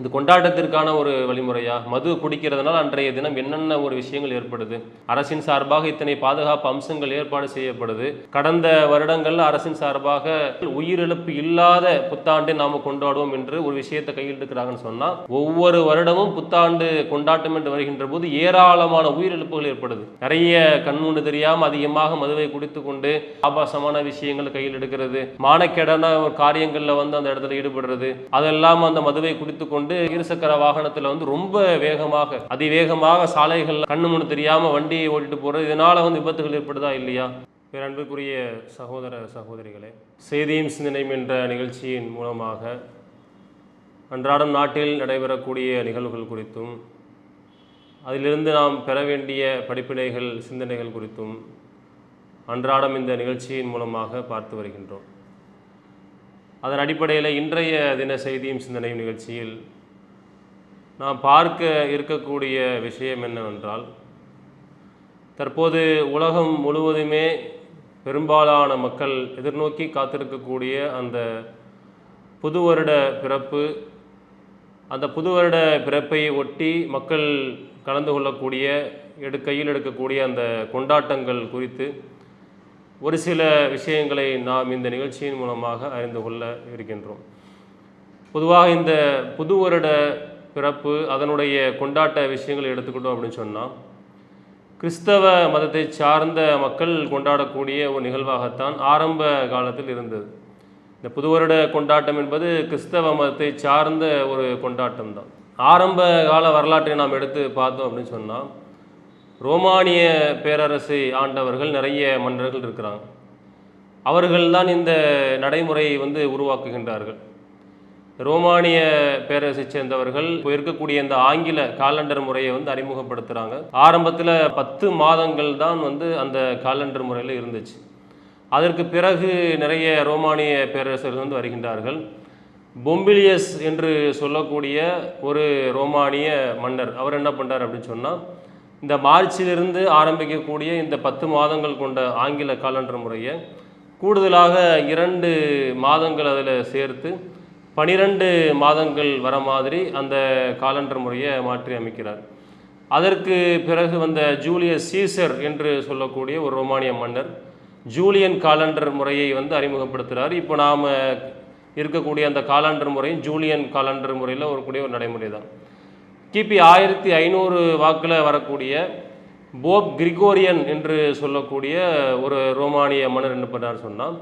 இது கொண்டாட்டத்திற்கான ஒரு வழிமுறையா? மது குடிக்கிறதுனால அன்றைய தினம் என்னென்ன ஒரு விஷயங்கள் ஏற்படுது? அரசின் சார்பாக இத்தனை பாதுகாப்பு அம்சங்கள் ஏற்பாடு செய்யப்படுது. கடந்த வருடங்கள்ல அரசின் சார்பாக உயிரிழப்பு இல்லாத புத்தாண்டை நாம கொண்டாடுவோம் என்று ஒரு விஷயத்தை கையில் எடுக்கிறாங்கன்னு சொன்னா ஒவ்வொரு வருடமும் புத்தாண்டு கொண்டாட்டம் என்று வருகின்ற போது ஏராளமான உயிரிழப்புகள் ஏற்படுது. நிறைய கண்முன்னு தெரியாம அதிகமாக மதுவை குடித்து கொண்டு ஆபாசமான விஷயங்களை கையில் எடுக்கிறது மானக்கெடன ஒரு காரியங்கள்ல வந்து அந்த இடத்துல ஈடுபடுறது. அதெல்லாம் அந்த மதுவை குடித்து கொண்டு இருசக்கர வாகனத்துல வந்து ரொம்ப வேகமாக அதிவேகமாக சாலைகள் கண்ணு முன்னு தெரியாம வண்டியை ஓட்டிட்டு போறது இதனால வந்து விபத்துகள் ஏற்படுதா இல்லையா? பேரன்புக்குரிய சகோதர சகோதரிகளே செய்தியும் சிந்தனையும் என்ற நிகழ்ச்சியின் மூலமாக அன்றாடம் நாட்டில் நடைபெறக்கூடிய நிகழ்வுகள் குறித்தும் அதிலிருந்து நாம் பெற வேண்டிய படிப்பினைகள் சிந்தனைகள் குறித்தும் அன்றாடம் இந்த நிகழ்ச்சியின் மூலமாக பார்த்து வருகின்றோம். அதன் அடிப்படையில் இன்றைய தின செய்தியும் சிந்தனையும் நிகழ்ச்சியில் நாம் பார்க்க இருக்கக்கூடிய விஷயம் என்னவென்றால் தற்போது உலகம் முழுவதுமே பெரும்பாலான மக்கள் எதிர்நோக்கி காத்திருக்கக்கூடிய அந்த புது வருட பிறப்பு அந்த புது வருட பிறப்பை ஒட்டி மக்கள் கலந்து கொள்ளக்கூடிய எடு கையில் எடுக்கக்கூடிய அந்த கொண்டாட்டங்கள் குறித்து ஒரு சில விஷயங்களை நாம் இந்த நிகழ்ச்சியின் மூலமாக அறிந்து கொள்ள இருக்கின்றோம். பொதுவாக இந்த புது வருட பிறப்பு அதனுடைய கொண்டாட்ட விஷயங்களை எடுத்துக்கிட்டோம் அப்படின்னு சொன்னால் கிறிஸ்தவ மதத்தை சார்ந்த மக்கள் கொண்டாடக்கூடிய ஒரு நிகழ்வாகத்தான் ஆரம்ப காலத்தில் இருந்தது. இந்த புது வருட கொண்டாட்டம் என்பது கிறிஸ்தவ மதத்தை சார்ந்த ஒரு கொண்டாட்டம் தான். ஆரம்ப கால வரலாற்றை நாம் எடுத்து பார்த்தோம் அப்படின்னு சொன்னால் ரோமானிய பேரரசை ஆண்டவர்கள் நிறைய மன்னர்கள் இருக்கிறாங்க. அவர்கள்தான் இந்த நடைமுறையை வந்து உருவாக்குகின்றார்கள். ரோமானிய பேரரசை சேர்ந்தவர்கள் இப்போ இருக்கக்கூடிய இந்த ஆங்கில காலண்டர் முறையை வந்து அறிமுகப்படுத்துகிறாங்க ஆரம்பத்தில் பத்து மாதங்கள் தான் வந்து அந்த காலண்டர் முறையில் இருந்துச்சு. அதற்கு பிறகு நிறைய ரோமானிய பேரரசர்கள் வந்து வருகின்றார்கள். பொம்பிலியஸ் என்று சொல்லக்கூடிய ஒரு ரோமானிய மன்னர் அவர் என்ன பண்ணுறார் அப்படின்னு சொன்னால் இந்த மார்ச்சிலிருந்து ஆரம்பிக்கக்கூடிய இந்த பத்து மாதங்கள் கொண்ட ஆங்கில காலண்டர் முறையை கூடுதலாக இரண்டு மாதங்கள் அதில் சேர்த்து பனிரெண்டு மாதங்கள் வர மாதிரி அந்த காலண்டர் முறையை மாற்றி அமைக்கிறார். அதற்கு பிறகு வந்த ஜூலியஸ் சீசர் என்று சொல்லக்கூடிய ஒரு ரோமானிய மன்னர் ஜூலியன் காலண்டர் முறையை வந்து அறிமுகப்படுத்துகிறார் இப்போ நாம் இருக்கக்கூடிய அந்த காலண்டர் முறையும் ஜூலியன் காலண்டர் முறையில் வரக்கூடிய ஒரு நடைமுறை தான். கிபி ஆயிரத்தி ஐநூறு வாக்கில் வரக்கூடிய போப் கிரிகோரியன் என்று சொல்லக்கூடிய ஒரு ரோமானிய மன்னர் என்ன பண்ணார் சொன்னால்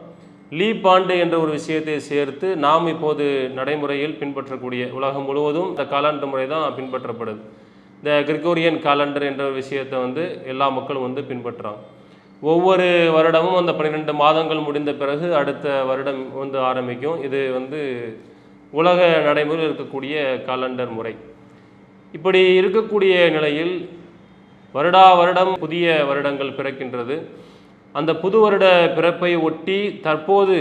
லீப் ஆண்டு என்ற ஒரு விஷயத்தை சேர்த்து நாம் இப்போது நடைமுறையில் பின்பற்றக்கூடிய உலகம் முழுவதும் இந்த காலண்டர் முறை தான் பின்பற்றப்படுது. இந்த கிரிகோரியன் காலண்டர் என்ற ஒரு விஷயத்தை வந்து எல்லா மக்களும் வந்து பின்பற்றுறாங்க ஒவ்வொரு வருடமும் அந்த பன்னிரெண்டு மாதங்கள் முடிந்த பிறகு அடுத்த வருடம் வந்து ஆரம்பிக்கும். இது வந்து உலக நடைமுறையில் இருக்கக்கூடிய காலண்டர் முறை. இப்படி இருக்கக்கூடிய நிலையில் வருடா வருடம் புதிய வருடங்கள் பிறக்கின்றது. அந்த புது வருட பிறப்பை ஒட்டி தற்போது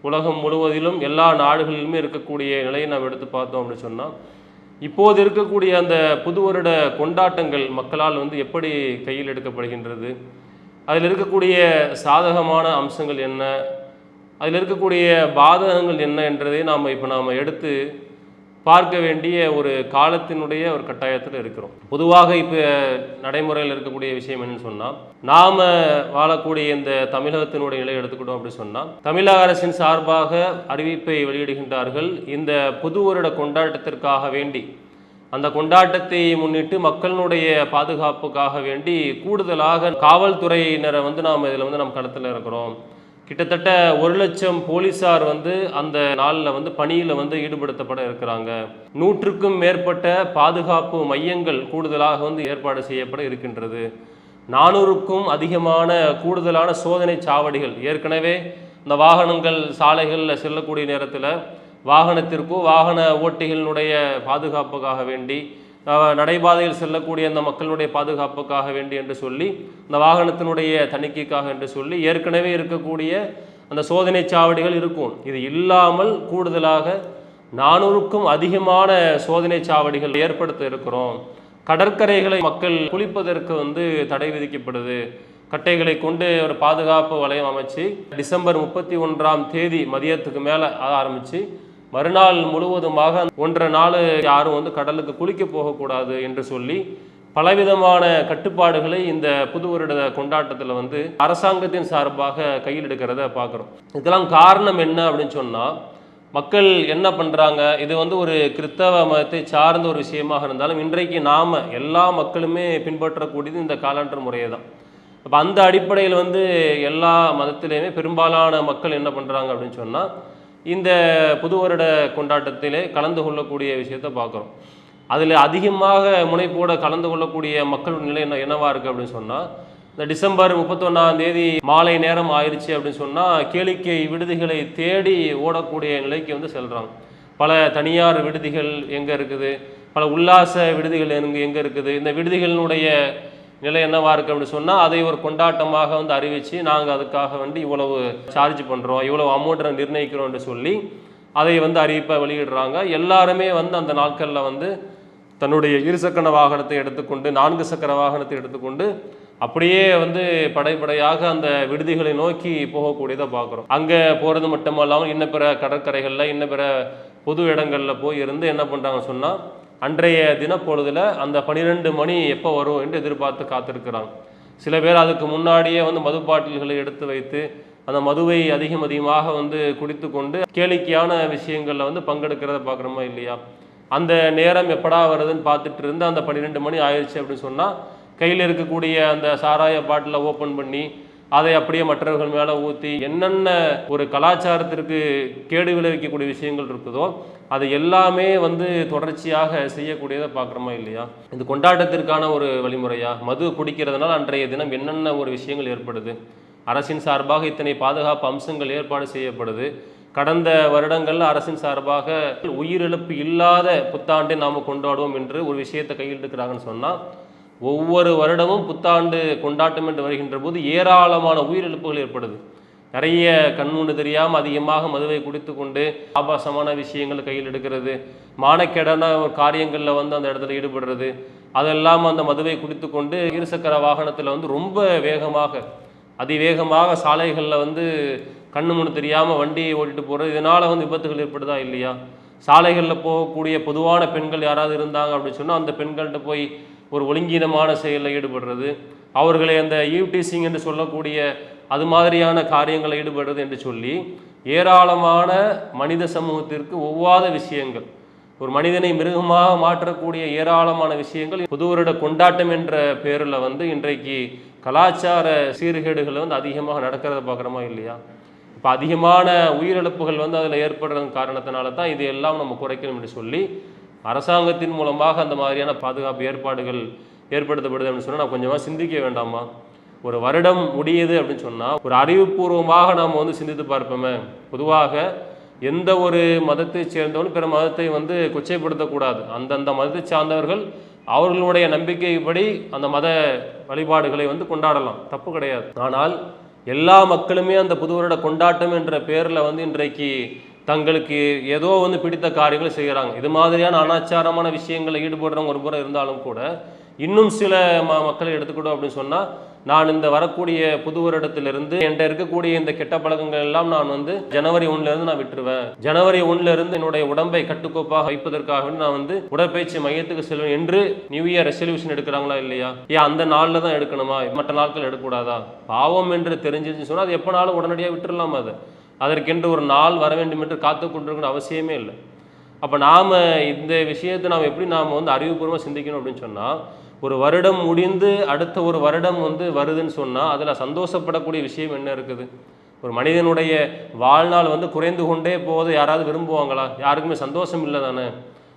உலகம் முழுவதிலும் எல்லா நாடுகளிலுமே இருக்கக்கூடிய நிலையை நாம் எடுத்து பார்த்தோம் அப்படின்னு சொன்னால் இப்போது இருக்கக்கூடிய அந்த புது வருட கொண்டாட்டங்கள் மக்களால் வந்து எப்படி கையில் எடுக்கப்படுகின்றது அதில் இருக்கக்கூடிய சாதகமான அம்சங்கள் என்ன அதில் இருக்கக்கூடிய பாதகங்கள் என்ன என்றதை நாம் இப்போ நாம் எடுத்து பார்க்க வேண்டிய ஒரு காலத்தினுடைய ஒரு கட்டாயத்தில் இருக்கிறோம். பொதுவாக இப்போ நடைமுறையில் இருக்கக்கூடிய விஷயம் என்னன்னு சொன்னால் நாம் வாழக்கூடிய இந்த தமிழகத்தினுடைய நிலை எடுத்துக்கிட்டோம் அப்படின்னு சொன்னால் தமிழக அரசின் சார்பாக அறிவிப்பை வெளியிடுகின்றார்கள். இந்த புது வருட கொண்டாட்டத்திற்காக வேண்டி அந்த கொண்டாட்டத்தை முன்னிட்டு மக்களினுடைய பாதுகாப்புக்காக வேண்டி கூடுதலாக காவல்துறையினரை வந்து நாம் இதில் வந்து நம்ம கடத்தில் இருக்கிறோம். கிட்டத்தட்ட ஒரு லட்சம் போலீஸார் வந்து அந்த நாளில் வந்து பணியில் வந்து ஈடுபடுத்தப்பட இருக்கிறாங்க. நூற்றுக்கும் மேற்பட்ட பாதுகாப்பு மையங்கள் கூடுதலாக வந்து ஏற்பாடு செய்யப்பட இருக்கின்றது. நானூறுக்கும் அதிகமான கூடுதலான சோதனை சாவடிகள். ஏற்கனவே இந்த வாகனங்கள் சாலைகளில் செல்லக்கூடிய நேரத்தில் வாகனத்திற்கோ வாகன ஓட்டிகளினுடைய பாதுகாப்புக்காக வேண்டி நடைபாதையில் செல்லக்கூடிய அந்த மக்களுடைய பாதுகாப்புக்காக வேண்டி என்று சொல்லி இந்த வாகனத்தினுடைய தணிக்கைக்காக என்று சொல்லி ஏற்கனவே இருக்கக்கூடிய அந்த சோதனை சாவடிகள் இருக்கும். இது இல்லாமல் கூடுதலாக நானூறுக்கும் அதிகமான சோதனை சாவடிகள் ஏற்படுத்த இருக்கிறோம். கடற்கரைகளை மக்கள் குளிப்பதற்கு வந்து தடை விதிக்கப்படுது. கட்டைகளை கொண்டு ஒரு பாதுகாப்பு வளையம் அமைச்சு டிசம்பர் முப்பத்தி ஒன்றாம் தேதி மதியத்துக்கு மேலே ஆரம்பித்து மறுநாள் முழுவதுமாக ஒன்றரை நாள் யாரும் வந்து கடலுக்கு குளிக்க போகக்கூடாது என்று சொல்லி பலவிதமான கட்டுப்பாடுகளை இந்த புது வருட கொண்டாட்டத்தில் வந்து அரசாங்கத்தின் சார்பாக கையில் எடுக்கிறத பார்க்குறோம். இதெல்லாம் காரணம் என்ன அப்படின்னு சொன்னால் மக்கள் என்ன பண்ணுறாங்க இது வந்து ஒரு கிறித்தவ மதத்தை சார்ந்த ஒரு விஷயமாக இருந்தாலும் இன்றைக்கு நாம் எல்லா மக்களுமே பின்பற்றக்கூடியது இந்த காலண்டர் முறையை தான் அப்போ அந்த அடிப்படையில் வந்து எல்லா மதத்திலையுமே பெரும்பாலான மக்கள் என்ன பண்ணுறாங்க அப்படின்னு சொன்னால் இந்த புது வருட கொண்டாட்டத்திலே கலந்து கொள்ளக்கூடிய விஷயத்தை பார்க்குறோம். அதில் அதிகமாக முனைப்போட கலந்து கொள்ளக்கூடிய மக்கள் நிலை என்ன என்னவாக இருக்குது அப்படின்னு சொன்னால் இந்த டிசம்பர் முப்பத்தொன்னாம் தேதி மாலை நேரம் ஆயிடுச்சு அப்படின்னு சொன்னால் கேளிக்கை விடுதிகளை தேடி ஓடக்கூடிய நிலைக்கு வந்து செல்கிறாங்க பல தனியார் விடுதிகள் எங்கே இருக்குது? பல உல்லாச விடுதிகள் எங்கே எங்கே இருக்குது? இந்த விடுதிகளினுடைய நிலை என்னவா இருக்குது அப்படின்னு சொன்னால் அதை ஒரு கொண்டாட்டமாக வந்து அறிவித்து நாங்கள் அதுக்காக வந்து இவ்வளவு சார்ஜ் பண்ணுறோம் இவ்வளவு அமௌண்ட்டை நிர்ணயிக்கிறோம்னு சொல்லி அதை வந்து அறிவிப்பை வெளியிடுறாங்க. எல்லாருமே வந்து அந்த நாட்களில் வந்து தன்னுடைய இருசக்கர வாகனத்தை எடுத்துக்கொண்டு நான்கு சக்கர வாகனத்தை எடுத்துக்கொண்டு அப்படியே வந்து படைப்படையாக அந்த விடுதிகளை நோக்கி போகக்கூடியதை பார்க்குறோம். அங்கே போகிறது மட்டுமல்லாமல் இன்ன பிற கடற்கரைகளில் இன்ன பிற பொது இடங்களில் போய் இருந்து என்ன பண்ணுறாங்க சொன்னால் அன்றைய தினப்பொழுதில் அந்த பன்னிரெண்டு மணி எப்போ வரும் என்று எதிர்பார்த்து காத்திருக்கிறாங்க சில பேர் அதுக்கு முன்னாடியே வந்து மது பாட்டில்களை எடுத்து வைத்து அந்த மதுவை அதிகம் அதிகமாக வந்து குடித்து கொண்டு கேளிக்கையான விஷயங்களில் வந்து பங்கெடுக்கிறத பார்க்குறோமா இல்லையா? அந்த நேரம் எப்படா வருதுன்னு பார்த்துட்டு இருந்து அந்த பன்னிரெண்டு மணி ஆயிடுச்சு அப்படின்னு சொன்னால் கையில் இருக்கக்கூடிய அந்த சாராய பாட்டிலை ஓப்பன் பண்ணி அதை அப்படியே மற்றவர்கள் மேலே ஊற்றி என்னென்ன ஒரு கலாச்சாரத்திற்கு கேடு விளைவிக்கக்கூடிய விஷயங்கள் இருக்குதோ அது எல்லாமே வந்து தொடர்ச்சியாக செய்யக்கூடியதை பார்க்குறோமா இல்லையா? இந்த கொண்டாட்டத்திற்கான ஒரு வழிமுறையா? மது குடிக்கிறதுனால அன்றைய தினம் என்னென்ன ஒரு விஷயங்கள் ஏற்படுது? அரசின் சார்பாக இத்தனை பாதுகாப்பு அம்சங்கள் ஏற்பாடு செய்யப்படுது. கடந்த வருடங்களில் அரசின் சார்பாக உயிரிழப்பு இல்லாத புத்தாண்டை நாம் கொண்டாடுவோம் என்று ஒரு விஷயத்தை கையில் எடுக்கிறாங்கன்னு சொன்னால் ஒவ்வொரு வருடமும் புத்தாண்டு கொண்டாட்டம் என்று வருகின்ற போது ஏராளமான உயிரிழப்புகள் ஏற்படுது. நிறைய கண்முன்னு தெரியாமல் அதிகமாக மதுவை குடித்து கொண்டு ஆபாசமான விஷயங்கள் கையில் எடுக்கிறது. மானக்கெடன ஒரு காரியங்களில் வந்து அந்த இடத்துல ஈடுபடுறது. அதெல்லாம் அந்த மதுவை குடித்து கொண்டு இருசக்கர வாகனத்தில் வந்து ரொம்ப வேகமாக அதிவேகமாக சாலைகளில் வந்து கண்ணு முன்னு தெரியாமல் வண்டியை ஓட்டிட்டு போகிறது இதனால் வந்து விபத்துகள் ஏற்படுதா இல்லையா? சாலைகளில் போகக்கூடிய பொதுவான பெண்கள் யாராவது இருந்தாங்க அப்படின்னு சொன்னால் அந்த பெண்கள்கிட்ட போய் ஒரு ஒழுங்கீனமான செயலில் ஈடுபடுறது. அவர்களை அந்த ஈவ்டீசிங் என்று சொல்லக்கூடிய அது மாதிரியான காரியங்களில் ஈடுபடுறது என்று சொல்லி ஏராளமான மனித சமூகத்திற்கு ஒவ்வாத விஷயங்கள் ஒரு மனிதனை மிருகமாக மாற்றக்கூடிய ஏராளமான விஷயங்கள் புது வருட கொண்டாட்டம் என்ற பேரில் வந்து இன்றைக்கு கலாச்சார சீர்கேடுகள் வந்து அதிகமாக நடக்கிறத பார்க்குறோமா இல்லையா? இப்போ அதிகமான உயிரிழப்புகள் வந்து அதில் ஏற்படுற காரணத்தினால தான் இது எல்லாம் நம்ம குறைக்கணும் என்று சொல்லி அரசாங்கத்தின் மூலமாக அந்த மாதிரியான பாதுகாப்பு ஏற்பாடுகள் ஏற்படுத்தப்படுது அப்படின்னு சொன்னால் நான் கொஞ்சமாக சிந்திக்க வேண்டாமா ஒரு வருடம் முடியுது அப்படின்னு சொன்னால் ஒரு அறிவுபூர்வமாக நாம் வந்து சிந்தித்து பார்ப்போமே. பொதுவாக எந்த ஒரு மதத்தை சேர்ந்தவனும் பிற மதத்தை வந்து கொச்சைப்படுத்தக்கூடாது. அந்தந்த மதத்தை சார்ந்தவர்கள் அவர்களுடைய நம்பிக்கைப்படி அந்த மத வழிபாடுகளை வந்து கொண்டாடலாம். தப்பு கிடையாது. ஆனால் எல்லா மக்களுமே அந்த புது வருட கொண்டாட்டம் என்ற பேரில் வந்து இன்றைக்கு தங்களுக்கு ஏதோ வந்து பிடித்த காரியங்களை செய்கிறாங்க. இது மாதிரியான அனாச்சாரமான விஷயங்களில் ஈடுபடுறவங்க ஒரு புறம் இருந்தாலும் கூட இன்னும் சில ம மக்களை எடுத்துக்கிட்டோம் அப்படின்னு சொன்னால் நான் இந்த வரக்கூடிய புது வருடத்திலிருந்து என்கிட்ட இருக்கக்கூடிய இந்த கெட்ட பழக்கங்கள் எல்லாம் நான் வந்து ஜனவரி ஒன்றுலேருந்து நான் விட்டுருவேன். ஜனவரி ஒண்ணுல இருந்து என்னுடைய உடம்பை கட்டுக்கோப்பாக வைப்பதற்காக நான் வந்து உடற்பயிற்சி மையத்துக்கு செல்வேன் என்று நியூ இயர் ரெசல்யூஷன் எடுக்கிறாங்களா இல்லையா? ஏன் அந்த நாளில் தான் எடுக்கணுமா? மற்ற நாட்கள் எடுக்கக்கூடாதா? பாவம் என்று தெரிஞ்சிருச்சு சொன்னால் அது எப்போனாலும் உடனடியாக விட்டுறலாம் அதை. அதற்கென்று ஒரு நாள் வர வேண்டும் என்று காத்து கொண்டிருக்கணும் அவசியமே இல்லை. அப்போ நாம் இந்த விஷயத்தை நாம் எப்படி நாம் வந்து அறிவுபூர்வமாக சிந்திக்கணும் அப்படின்னு சொன்னால் ஒரு வருடம் முடிந்து அடுத்த ஒரு வருடம் வந்து வருதுன்னு சொன்னால் அதில் சந்தோஷப்படக்கூடிய விஷயம் என்ன இருக்குது? ஒரு மனிதனுடைய வாழ்நாள் வந்து குறைந்து கொண்டே போவதை யாராவது விரும்புவாங்களா? யாருக்குமே சந்தோஷம் இல்லை தானே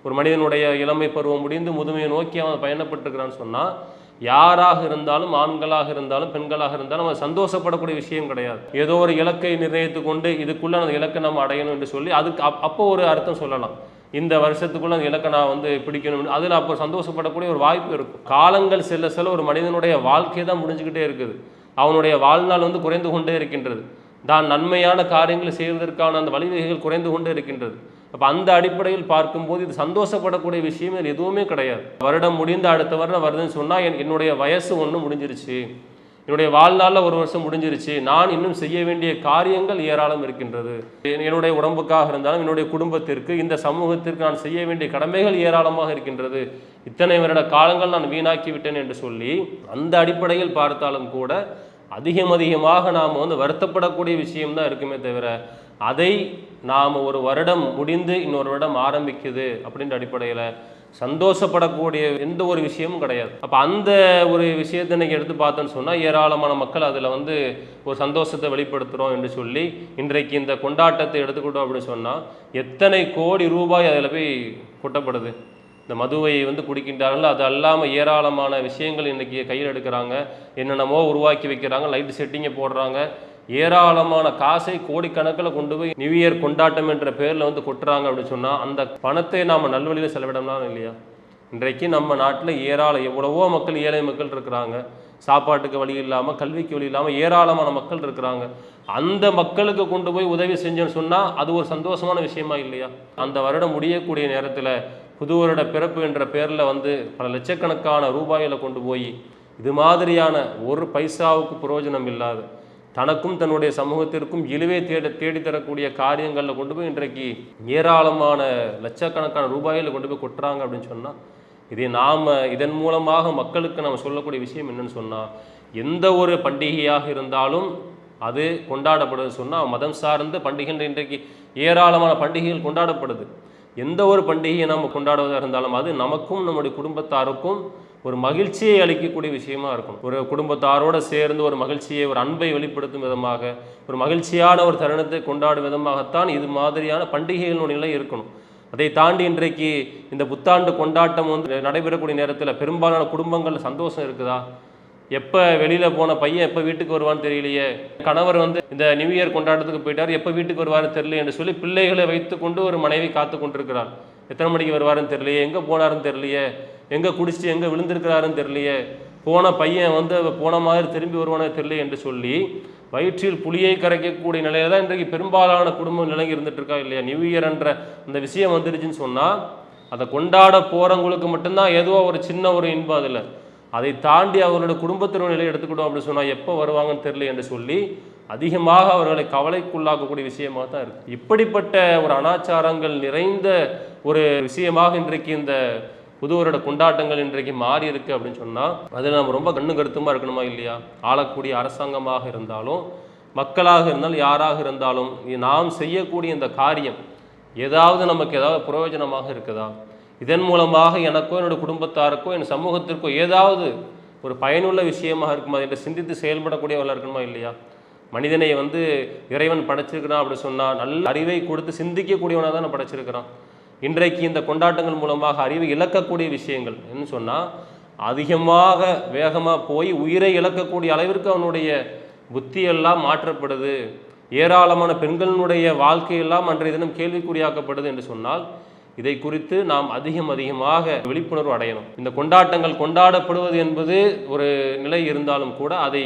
ஒரு மனிதனுடைய இளமை பருவம் முடிந்து முதுமையை நோக்கி அவன் பயணப்பட்டுருக்கிறான்னு சொன்னால் யாராக இருந்தாலும் ஆண்களாக இருந்தாலும் பெண்களாக இருந்தாலும் அது சந்தோஷப்படக்கூடிய விஷயம் கிடையாது. ஏதோ ஒரு இலக்கை நிர்ணயித்து கொண்டு இதுக்குள்ளே அந்த இலக்கை நம்ம அடையணும் என்று சொல்லி அதுக்கு அப் அப்போ ஒரு அர்த்தம் சொல்லலாம். இந்த வருஷத்துக்குள்ள அந்த இலக்கை நான் வந்து பிடிக்கணும். அதில் அப்போ சந்தோஷப்படக்கூடிய ஒரு வாய்ப்பு இருக்கும். காலங்கள் செல்ல செல்ல ஒரு மனிதனுடைய வாழ்க்கையை தான் முடிஞ்சுக்கிட்டே இருக்குது. அவனுடைய வாழ்நாள் வந்து குறைந்து கொண்டே இருக்கின்றது. தான் நன்மையான காரியங்களை செய்வதற்கான அந்த வழிவகைகள் குறைந்து கொண்டே இருக்கின்றது. அப்போ அந்த அடிப்படையில் பார்க்கும்போது இது சந்தோஷப்படக்கூடிய விஷயம் இது எதுவுமே கிடையாது. வருடம் முடிந்து அடுத்த வருடம் வருதுன்னு சொன்னால் என் என்னுடைய வயசு ஒன்று முடிஞ்சிருச்சு. என்னுடைய வாழ்நாளில் ஒரு வருஷம் முடிஞ்சிருச்சு. நான் இன்னும் செய்ய வேண்டிய காரியங்கள் ஏராளம் இருக்கின்றது. என்னுடைய உடம்புக்காக இருந்தாலும் என்னுடைய குடும்பத்திற்கு இந்த சமூகத்திற்கு நான் செய்ய வேண்டிய கடமைகள் ஏராளமாக இருக்கின்றது. இத்தனை வருட காலங்கள் நான் வீணாக்கி விட்டேன் என்று சொல்லி அந்த அடிப்படையில் பார்த்தாலும் கூட அதிகம் அதிகமாக நாம் வந்து வருத்தப்படக்கூடிய விஷயம்தான் இருக்குமே தவிர அதை நாம் ஒரு வருடம் முடிந்து இன்னொரு வருடம் ஆரம்பிக்குது அப்படின்ற அடிப்படையில் சந்தோஷப்படக்கூடிய எந்த ஒரு விஷயமும் கிடையாது. அப்போ அந்த ஒரு விஷயத்தை இன்னைக்கு எடுத்து பார்த்தோன்னு சொன்னால் ஏராளமான மக்கள் அதில் வந்து ஒரு சந்தோஷத்தை வெளிப்படுத்துகிறோம் என்று சொல்லி இன்றைக்கு இந்த கொண்டாட்டத்தை எடுத்துக்கிட்டோம் அப்படின்னு சொன்னால் எத்தனை கோடி ரூபாய் அதில் போய் கொட்டப்படுது. இந்த மதுவை வந்து குடிக்கின்றார்கள். அது அல்லாமல் ஏராளமான விஷயங்கள் இன்றைக்கி கையில் எடுக்கிறாங்க. என்னென்னமோ உருவாக்கி வைக்கிறாங்க. லைட் செட்டிங்கை போடுறாங்க. ஏராளமான காசை கோடிக்கணக்கில் கொண்டு போய் நியூ இயர் கொண்டாட்டம் என்ற பேரில் வந்து கொட்டுறாங்க அப்படின்னு சொன்னால் அந்த பணத்தை நாம் நல்வழியில் செலவிடலாம் இல்லையா? இன்றைக்கு நம்ம நாட்டில் ஏராள எவ்வளவோ மக்கள் ஏழை மக்கள் இருக்கிறாங்க. சாப்பாட்டுக்கு வழி இல்லாமல் கல்விக்கு வழி இல்லாமல் ஏராளமான மக்கள் இருக்கிறாங்க. அந்த மக்களுக்கு கொண்டு போய் உதவி செஞ்சோன்னு சொன்னால் அது ஒரு சந்தோஷமான விஷயமா இல்லையா? அந்த வருடம் முடியக்கூடிய நேரத்தில் புது வருட பிறப்பு என்ற பேரில் வந்து பல லட்சக்கணக்கான ரூபாயில் கொண்டு போய் இது மாதிரியான ஒரு பைசாவுக்கு பிரயோஜனம் இல்லாத தனக்கும் தன்னுடைய சமூகத்திற்கும் இழுவை தேட தேடித்தரக்கூடிய காரியங்களில் கொண்டு போய் இன்றைக்கு ஏராளமான லட்சக்கணக்கான ரூபாயில் கொண்டு போய் கொட்டுறாங்க அப்படின்னு சொன்னால் இதை நாம் இதன் மூலமாக மக்களுக்கு நம்ம சொல்லக்கூடிய விஷயம் என்னன்னு சொன்னால் எந்த ஒரு பண்டிகையாக இருந்தாலும் அது கொண்டாடப்படுது சொன்னால் மதம் சார்ந்த பண்டிகைன்ற இன்றைக்கு ஏராளமான பண்டிகைகள் கொண்டாடப்படுது. எந்த ஒரு பண்டிகையை நம்ம கொண்டாடுவதாக இருந்தாலும் அது நமக்கும் நம்முடைய குடும்பத்தாருக்கும் ஒரு மகிழ்ச்சியை அளிக்கக்கூடிய விஷயமா இருக்கும். ஒரு குடும்பத்தாரோடு சேர்ந்து ஒரு மகிழ்ச்சியை ஒரு அன்பை வெளிப்படுத்தும் விதமாக ஒரு மகிழ்ச்சியான ஒரு தருணத்தை கொண்டாடும் விதமாகத்தான் இது மாதிரியான பண்டிகைகளுடைய நிலை இருக்கணும். அதை தாண்டி இன்றைக்கு இந்த புத்தாண்டு கொண்டாட்டம் வந்து நடைபெறக்கூடிய நேரத்தில் பெரும்பாலான குடும்பங்கள் சந்தோஷம் இருக்குதா? எப்போ வெளியில் போன பையன் எப்போ வீட்டுக்கு வருவான்னு தெரியலையே. கணவர் வந்து இந்த நியூ இயர் கொண்டாட்டத்துக்கு போயிட்டார். எப்போ வீட்டுக்கு வருவார்னு தெரியல என்று சொல்லி பிள்ளைகளை வைத்துக்கொண்டு ஒரு மனைவி காத்து கொண்டிருக்கிறார் எத்தனை மணிக்கு வருவாருன்னு தெரியலையே. எங்கே போனாருன்னு தெரியலையே. எங்கே குடிச்சிட்டு எங்கே விழுந்திருக்கிறாருன்னு தெரியலையே. போன பையன் வந்து போன மாதிரி திரும்பி வருவானே தெரியல என்று சொல்லி வயிற்றில் புளியை கரைக்கக்கூடிய நிலையில தான் இன்றைக்கு பெரும்பாலான குடும்பம் நிலைங்க இருந்துட்டு இருக்கா இல்லையா? நியூ இயர் என்ற அந்த விஷயம் வந்துருச்சுன்னு சொன்னால் அதை கொண்டாட போகிறவங்களுக்கு மட்டும்தான் ஏதோ ஒரு சின்ன ஒரு இன்பம் அதில். அதை தாண்டி அவர்களோட குடும்பத்தினர் நிலையை எடுத்துக்கிட்டோம் அப்படின்னு சொன்னால் எப்போ வருவாங்கன்னு தெரியல என்று சொல்லி அதிகமாக அவர்களை கவலைக்குள்ளாக்கக்கூடிய விஷயமாக தான் இருக்கு. இப்படிப்பட்ட ஒரு அனாச்சாரங்கள் நிறைந்த ஒரு விஷயமாக இன்றைக்கு இந்த புது வருட கொண்டாட்டங்கள் இன்றைக்கு மாறி இருக்கு அப்படின்னு சொன்னால் அதில் நம்ம ரொம்ப கண்ணு கருத்துமாக இருக்கணுமா இல்லையா? ஆளக்கூடிய அரசாங்கமாக இருந்தாலும் மக்களாக இருந்தாலும் யாராக இருந்தாலும் நாம் செய்யக்கூடிய இந்த காரியம் ஏதாவது நமக்கு ஏதாவது பிரயோஜனமாக இருக்குதா? இதன் மூலமாக எனக்கோ என்னோட குடும்பத்தாருக்கோ என் சமூகத்திற்கோ ஏதாவது ஒரு பயனுள்ள விஷயமாக இருக்குமா என்று சிந்தித்து செயல்படக்கூடியவர்களாக இருக்கணுமா இல்லையா? மனிதனை வந்து இறைவன் படைச்சிருக்கிறான் அப்படி சொன்னால் நல்ல அறிவை கொடுத்து சிந்திக்கக்கூடியவனாக தான் படைச்சிருக்கிறான். இன்றைக்கு இந்த கொண்டாட்டங்கள் மூலமாக அறிவை இழக்கக்கூடிய விஷயங்கள் என்ன சொன்னால் அதிகமாக வேகமாக போய் உயிரை இழக்கக்கூடிய அளவிற்கு அவனுடைய புத்தியெல்லாம் மாற்றப்படுது. ஏராளமான பெண்களினுடைய வாழ்க்கையெல்லாம் அன்றைய தினம் கேள்விக்குறியாக்கப்படுது என்று சொன்னால் இதை குறித்து நாம் அதிகம் அதிகமாக விழிப்புணர்வு அடையணும். இந்த கொண்டாட்டங்கள் கொண்டாடப்படுவது என்பது ஒரு நிலை இருந்தாலும் கூட அதை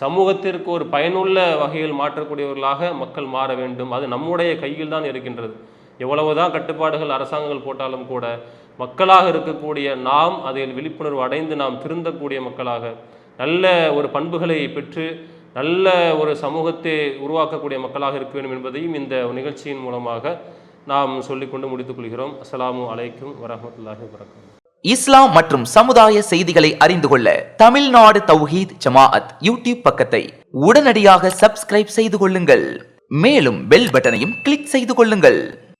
சமூகத்திற்கு ஒரு பயனுள்ள வகையில் மாற்றக்கூடியவர்களாக மக்கள் மாற வேண்டும். அது நம்முடைய கையில் தான் இருக்கின்றது. எவ்வளவுதான் கட்டுப்பாடுகள் அரசாங்கங்கள் போட்டாலும் கூட மக்களாக இருக்கக்கூடிய நாம் அதில் விழிப்புணர்வு அடைந்து நாம் திருந்தக்கூடிய மக்களாக நல்ல ஒரு பண்புகளை பெற்று நல்ல ஒரு சமூகத்தை உருவாக்கக்கூடிய மக்களாக இருக்க வேண்டும் என்பதையும் இந்த நிகழ்ச்சியின் மூலமாக நாம் சொல்லிக்கொண்டு முடித்துக்கொள்கிறோம் கொள்கிறோம். அலைக்கும் வரமத்துல்லாஹி வரகம் இஸ்லாம் மற்றும் சமுதாய செய்திகளை அறிந்து கொள்ள தமிழ்நாடு தௌஹீத் ஜமாஅத் யூடியூப் பக்கத்தை உடனடியாக சப்ஸ்கிரைப் செய்து கொள்ளுங்கள். மேலும் பெல் பட்டனையும் கிளிக் செய்து கொள்ளுங்கள்.